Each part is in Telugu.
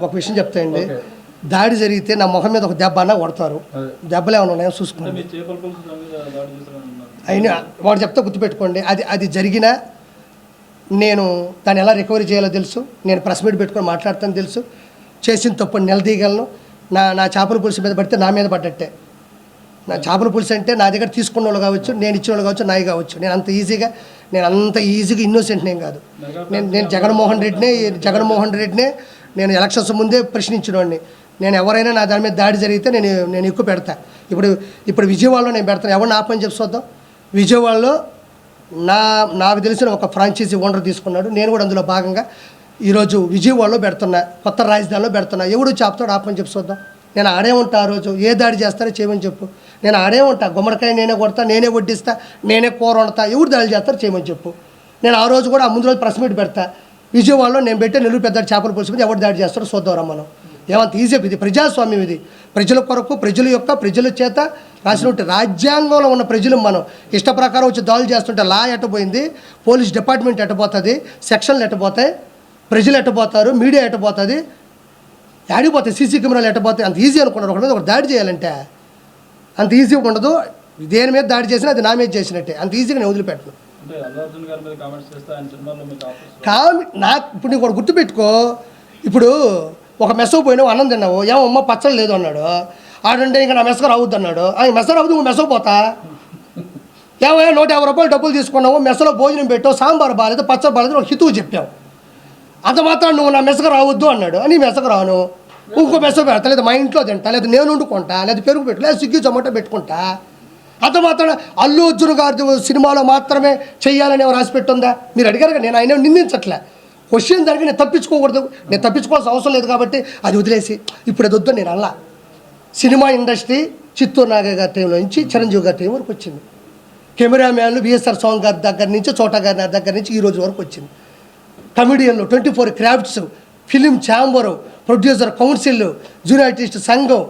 ఒక విషయం చెప్తాయండి ఓకే. దాడి జరిగితే నా మొహం మీద ఒక దెబ్బ అన్న కొడతారు. దెబ్బలు ఏమైనా ఉన్నాయో చూసుకోండి. అయినా వాడు చెప్తే గుర్తుపెట్టుకోండి. అది అది జరిగినా నేను దాన్ని ఎలా రికవరీ చేయాలో తెలుసు. నేను ప్రెస్ మీట్ పెట్టుకొని మాట్లాడతాను తెలుసు. చేసిన తప్పు నిలదీయగలను. నా నా చేపల పులుసు మీద పడితే నా మీద పడ్డట్టే. నా చేపల పులుసు అంటే నా దగ్గర తీసుకున్న వాళ్ళు కావచ్చు నేను ఇచ్చిన వాళ్ళు కావచ్చు నాయి కావచ్చు. నేను అంత ఈజీగా నేను అంత ఈజీగా ఇన్నోసెంట్ నేను కాదు. నేను నేను జగన్మోహన్ రెడ్డినే జగన్మోహన్ రెడ్డినే నేను ఎలక్షన్స్ ముందే ప్రశ్నించడాన్ని నేను ఎవరైనా నా దాని మీద దాడి జరిగితే నేను నేను ఎక్కువ పెడతా. ఇప్పుడు ఇప్పుడు విజయవాడలో నేను పెడతాను. ఎవరిని ఆపని చెప్పి చూద్దాం. విజయవాడలో నా నాకు తెలిసిన ఒక ఫ్రాంచైజీ ఓనర్ తీసుకున్నాడు. నేను కూడా అందులో భాగంగా ఈరోజు విజయవాడలో పెడుతున్నా కొత్త రాజధానిలో పెడుతున్నా. ఎవడు చేపతాడు ఆపని చెప్పి చూద్దాం. నేను ఆడే ఉంటా ఆ రోజు. ఏ దాడి చేస్తారో చేయమని చెప్పు. నేను ఆడే ఉంటా. గుమ్మడికాయ నేనే కొడతా నేనే వడ్డిస్తా నేనే కూర వండుతా ఎవరు దాడి చేస్తారో చేయమని చెప్పు. నేను ఆ రోజు కూడా ఆ ముందు రోజు ప్రెస్ మీట్ పెడతా. విజయవాడలో నేను పెట్టే నెల్లూరు పెద్ద చేపల పులుసు మీద ఎవరు దాడి చేస్తారో చూద్దాం మనం. ఏమంత ఈజీ ఇది. ప్రజాస్వామ్యం ఇది. ప్రజల కొరకు ప్రజల యొక్క ప్రజల చేత రాసినట్టు రాజ్యాంగంలో ఉన్న ప్రజలు మనం. ఇష్ట ప్రకారం వచ్చి దాడులు చేస్తుంటే లా ఎట్టపోయింది పోలీస్ డిపార్ట్మెంట్ ఎట్టబోతుంది సెక్షన్లు ఎట్టపోతాయి ప్రజలు ఎట్టపోతారు మీడియా ఎట్టపోతుంది ఆడిపోతాయి సీసీ కెమెరాలు ఎట్టపోతాయి అంత ఈజీ అనుకున్నారు ఒకటి మీద ఒక దాడి చేయాలంటే అంత ఈజీగా ఉండదు. దేని మీద దాడి చేసినా అది నా మీద చేసినట్టే. అంత ఈజీగా నేను వదిలిపెట్టను కామి నాకు ఇప్పుడు నీకు ఒకటి గుర్తుపెట్టుకో. ఇప్పుడు ఒక మెసో పోయినావు అన్నం తిన్నావు. ఏమమ్మ పచ్చడి లేదు అన్నాడు. ఆడంటే ఇంకా నా మెసగ రావద్దు అన్నాడు. ఆ మెసగ రావద్దు నువ్వు మెసో పోతా. ఏమయ్యా నూట యాభై రూపాయలు డబ్బులు తీసుకున్నావు మెసలో భోజనం పెట్టావు సాంబార్ బాగాలేదు పచ్చడి బాగాలేదు ఒక హితువు చెప్పావు. అంత మాత్రం నువ్వు నా మెసగ రావద్దు అన్నాడు. అని మెసగ రాను. ఇంకో బెస్సో పెడతా. లేదా మా ఇంట్లో తింటా లేదా నేను వండుకుంటా లేదా పెరుగు పెట్టు లేదా స్విగ్గీ జొమాటో పెట్టుకుంటా. అతను మాత్రం అల్లు అర్జున్ గారి సినిమాలో మాత్రమే చేయాలని ఎవరు రాసి పెట్టుందా? మీరు అడిగారు కదా, నేను ఆయన నిందించట్లే. క్వశ్చన్ దానికి నేను తప్పించుకోకూడదు నేను తప్పించుకోవాల్సిన అవసరం లేదు కాబట్టి అది వదిలేసి ఇప్పుడు అది వద్దు నేను అల్లా సినిమా ఇండస్ట్రీ చిత్తూరు నాగ గారి టైంలో నుంచి చిరంజీవి గారి టైం వరకు వచ్చింది. కెమెరామ్యాన్లు విఎస్ఆర్ సాంగ్ గారి దగ్గర నుంచి చోటా గారి దగ్గర నుంచి ఈ రోజు వరకు వచ్చింది. కమెడియన్లు twenty four crafts film chamber producer council junior artist సంఘం.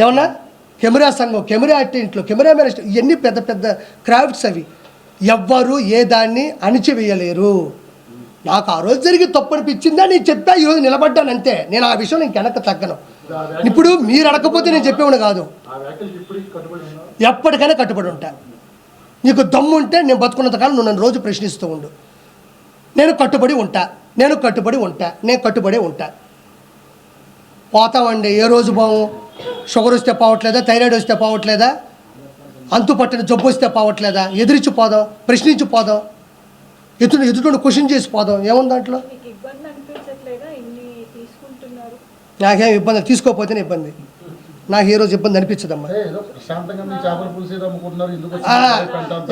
ఏమన్నా? కెమెరా సంఘం కెమెరా ఆర్టిస్టులు కెమెరామెన్ ఇవన్నీ పెద్ద పెద్ద క్రాఫ్ట్స్ అవి. ఎవ్వరు ఏ దాన్ని అణిచివేయలేరు. నాకు ఆ రోజు జరిగి తప్పు అనిపించిందా? నేను చెప్పా ఈరోజు నిలబడ్డాను అంతే. నేను ఆ విషయం ఇంక తగ్గను. ఇప్పుడు మీరు అడగకపోతే నేను చెప్పేవాడు కాదు. ఎప్పటికైనా కట్టుబడి ఉంటా. నీకు దమ్ము ఉంటే నేను బతుకున్నంతకాలం నువ్వు నన్ను రోజు ప్రశ్నిస్తూ ఉండు. నేను కట్టుబడి ఉంటా. నేను కట్టుబడి ఉంటా. నేను కట్టుబడి ఉంటా. పోతామండి. ఏ రోజు బాము షుగర్ వస్తే పోవట్లేదా? థైరాయిడ్ వస్తే పోవట్లేదా? అంతు పట్టిన జబ్బు వస్తే పోవట్లేదా? ఎదిరించి పోదాం ప్రశ్నించి పోదాం. ఎదుటి ఎదుటి క్వశ్చన్ చేసి పోదాం. ఏముంది దాంట్లో? మీకు ఇబ్బంది అనిపించట్లేదా? ఇన్ని తీసుకుంటున్నారు. నాకేం ఇబ్బంది? తీసుకోకపోతేనే ఇబ్బంది. నాకు ఏ రోజు ఇబ్బంది అనిపించదమ్మా?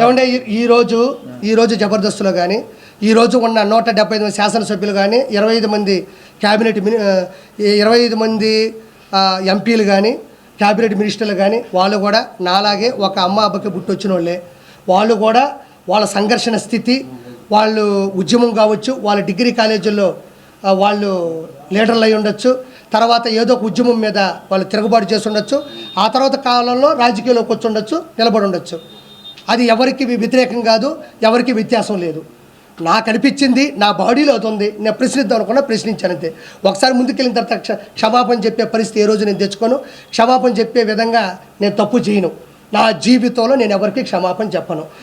ఏమంటే ఈ- ఈరోజు ఈరోజు జబర్దస్త్లో కానీ ఈరోజు ఉన్న నూట డెబ్బై ఐదు మంది శాసనసభ్యులు కానీ ఇరవై ఐదు మంది క్యాబినెట్ మిని ఇరవై ఐదు మంది ఎంపీలు కానీ క్యాబినెట్ మినిస్టర్లు కానీ వాళ్ళు కూడా నాలాగే ఒక అమ్మ అబ్బకి పుట్టొచ్చిన వాళ్ళే వాళ్ళు కూడా వాళ్ళ సంఘర్షణ స్థితి వాళ్ళు ఉద్యమం కావచ్చు వాళ్ళ డిగ్రీ కాలేజీల్లో వాళ్ళు లీడర్లు అయి ఉండొచ్చు. తర్వాత ఏదో ఒక ఉద్యమం మీద వాళ్ళు తిరుగుబాటు చేసి ఉండొచ్చు. ఆ తర్వాత కాలంలో రాజకీయాల్లోకి వచ్చి ఉండొచ్చు నిలబడి ఉండొచ్చు. అది ఎవరికి వ్యతిరేకం కాదు ఎవరికి వ్యత్యాసం లేదు. నాకు అనిపించింది నా బాడీలో అవుతుంది నేను ప్రశ్నిద్దాం అనుకున్నా ప్రశ్నించాను అంతే ఒకసారి ముందుకెళ్ళిన తర్వాత క్ష క్షమాపణ చెప్పే పరిస్థితి ఏ రోజు నేను తెచ్చుకోను. క్షమాపణ చెప్పే విధంగా నేను తప్పు చేయను. నా జీవితంలో నేను ఎవరికి క్షమాపణ చెప్పను.